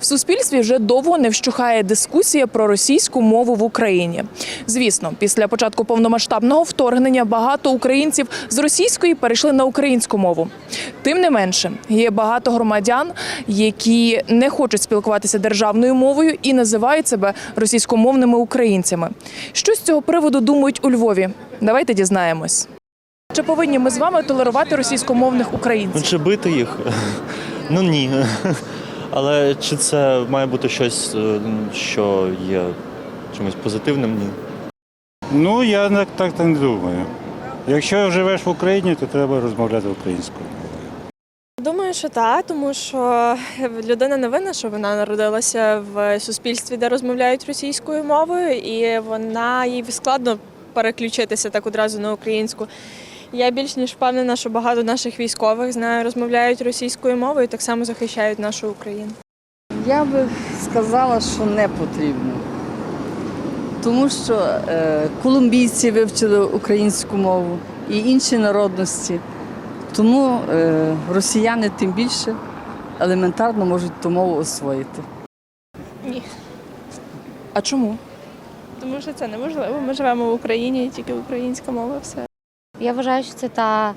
В суспільстві вже довго не вщухає дискусія про російську мову в Україні. Звісно, після початку повномасштабного вторгнення багато українців з російської перейшли на українську мову. Тим не менше, є багато громадян, які не хочуть спілкуватися державною мовою і називають себе російськомовними українцями. Що з цього приводу думають у Львові? Давайте дізнаємось. Чи повинні ми з вами толерувати російськомовних Ну, українців? чи бити їх? Ну ні. Але чи це має бути щось, е, що є чимось позитивним? Ні. Ну, я так, так не думаю. Якщо живеш в Україні, то треба розмовляти українською. Думаю, що так, тому що людина не винна, що вона народилася в суспільстві, де розмовляють російською мовою, і вона їй складно переключитися так одразу на українську. Я більш ніж впевнена, що багато наших військових знаю, розмовляють російською мовою і так само захищають нашу Україну. Я би сказала, що не потрібно. Тому що е, колумбійці вивчили українську мову і інші народності. Тому е, росіяни тим більше елементарно можуть ту мову освоїти. Ні. А чому? Тому що це неможливо. Ми живемо в Україні, і тільки українська мова все. Я вважаю, що це та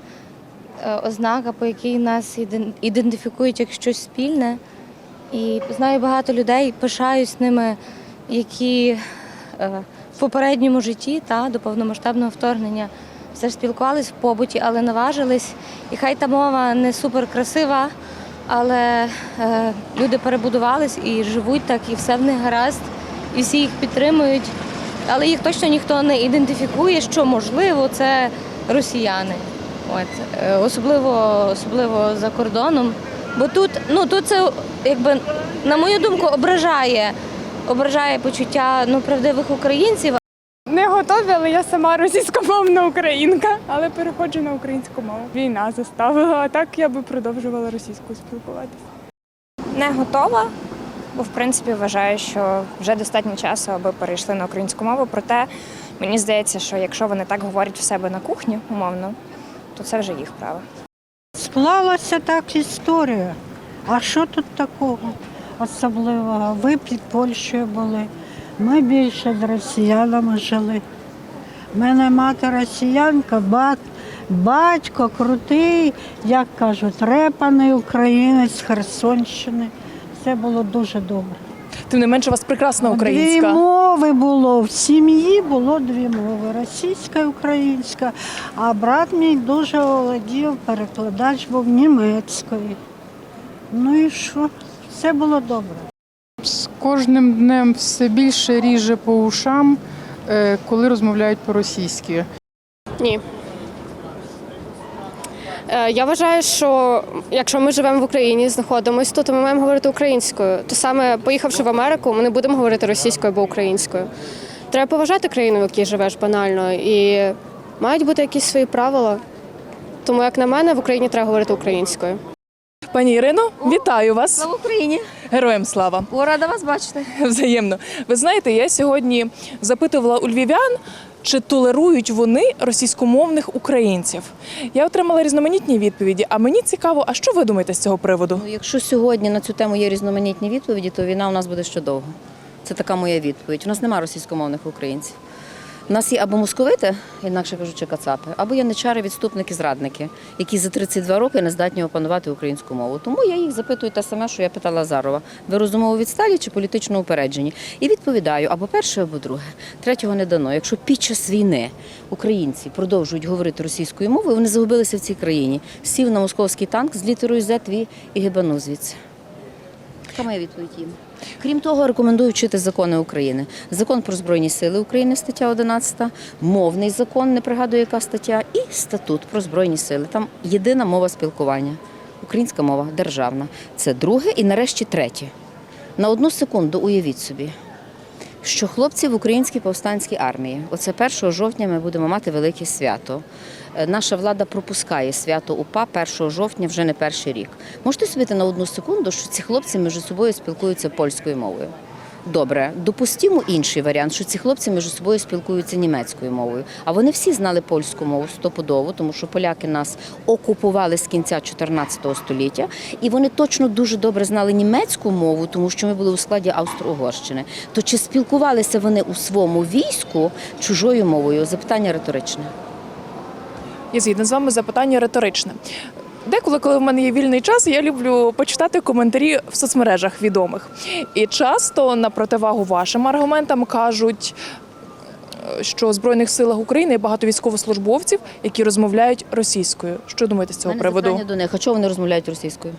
е, ознака, по якій нас ідентифікують як щось спільне. І знаю багато людей, пишаюсь ними, які е, в попередньому житті та, до повномасштабного вторгнення все ж спілкувались в побуті, але наважились. І хай та мова не супер красива, але е, люди перебудувались і живуть так, і все в них гаразд, і всі їх підтримують. Але їх точно ніхто не ідентифікує, що можливо це росіяни. От е, особливо, особливо за кордоном. Бо тут, ну тут це якби на мою думку ображає, ображає почуття ну, правдивих українців. Не готові, але я сама російськомовна українка, але переходжу на українську мову. Війна заставила, а так я би продовжувала російською спілкуватися. Не готова, бо в принципі вважаю, що вже достатньо часу, аби перейшли на українську мову. Проте мені здається, що якщо вони так говорять в себе на кухні, умовно, то це вже їх право. Склалася так історія. А що тут такого особливого? Ви під Польщею були. Ми більше з росіянами жили. У мене мати росіянка, бат, батько крутий, як кажуть, репаний українець з Херсонщини. Все було дуже добре. Тим не менше, у вас прекрасна українська. Дві мови було. В сім'ї було дві мови російська і українська. А брат мій дуже володів, перекладач був німецької. Ну і що? Все було добре. З кожним днем все більше ріже по ушам, е, коли розмовляють по-російськи. Ні. Е, Я вважаю, що якщо ми живемо в Україні, знаходимося тут, то ми маємо говорити українською. То саме поїхавши в Америку, ми не будемо говорити російською або українською. Треба поважати країну, в якій живеш банально, і мають бути якісь свої правила. Тому, як на мене, в Україні треба говорити українською. Пані Ірино, вітаю вас. Слава Україні! Героям слава. О, рада вас бачити. Взаємно. Ви знаєте, я сьогодні запитувала у львів'ян, чи толерують вони російськомовних українців. Я отримала різноманітні відповіді. А мені цікаво, а що ви думаєте з цього приводу? Ну, якщо сьогодні на цю тему є різноманітні відповіді, то війна у нас буде ще довго. Це така моя відповідь. У нас немає російськомовних українців. У нас є або московити, інакше кажучи, кацапи, або яничари, відступники, зрадники, які за 32 роки не здатні опанувати українську мову. Тому я їх запитую те саме, що я питала Азарова. Ви розумово відсталі чи політично упереджені? І відповідаю або перше, або друге. Третього не дано. Якщо під час війни українці продовжують говорити російською мовою, вони загубилися в цій країні. Сів на московський танк з літерою Z і гибанув звідси. Така моя відповідь їм. Крім того, рекомендую вчити закони України. Закон про Збройні Сили України, стаття 11, мовний закон, не пригадую, яка стаття, і статут про Збройні Сили. Там єдина мова спілкування. Українська мова державна. Це друге і нарешті третє. На одну секунду уявіть собі, що хлопці в українській повстанській армії, оце 1 жовтня ми будемо мати велике свято. Е, Наша влада пропускає свято УПА 1 жовтня вже не перший рік. Можете собі на одну секунду, що ці хлопці між собою спілкуються польською мовою. Добре, допустимо інший варіант, що ці хлопці між собою спілкуються німецькою мовою. А вони всі знали польську мову стопудово, тому що поляки нас окупували з кінця 14 століття, і вони точно дуже добре знали німецьку мову, тому що ми були у складі Австро-Угорщини. То чи спілкувалися вони у своєму війську чужою мовою? Запитання риторичне. Я згідна з вами запитання риторичне. Деколи, коли в мене є вільний час, я люблю почитати коментарі в соцмережах відомих. І часто на противагу вашим аргументам кажуть, е, що у Збройних силах України є багато військовослужбовців, які розмовляють російською. Що думаєте з цього приводу? запитання до них, а чого вони розмовляють російською?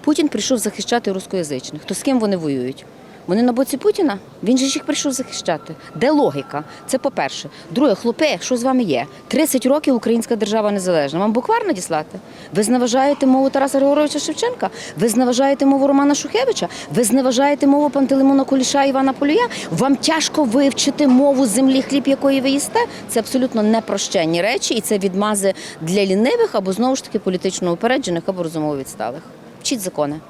Путін прийшов захищати рускоязичних. То з ким вони воюють? Вони на боці Путіна? Він же ж їх прийшов захищати. Де логіка? Це по-перше. Друге, хлопе, що з вами є? 30 років українська держава незалежна. Вам буквар надіслати? Ви зневажаєте мову Тараса Григоровича Шевченка? Ви зневажаєте мову Романа Шухевича? Ви зневажаєте мову Пантелеймона Куліша Івана Полюя? Вам тяжко вивчити мову землі, хліб якої ви їсте? Це абсолютно непрощенні речі, і це відмази для лінивих або знову ж таки політично упереджених або розумово відсталих. Вчіть закони.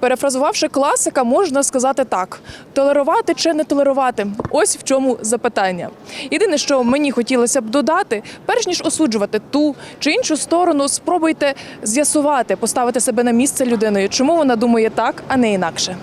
Перефразувавши класика, можна сказати так: толерувати чи не толерувати ось в чому запитання. Єдине, що мені хотілося б додати, перш ніж осуджувати ту чи іншу сторону, спробуйте з'ясувати, поставити себе на місце людиною, чому вона думає так, а не інакше.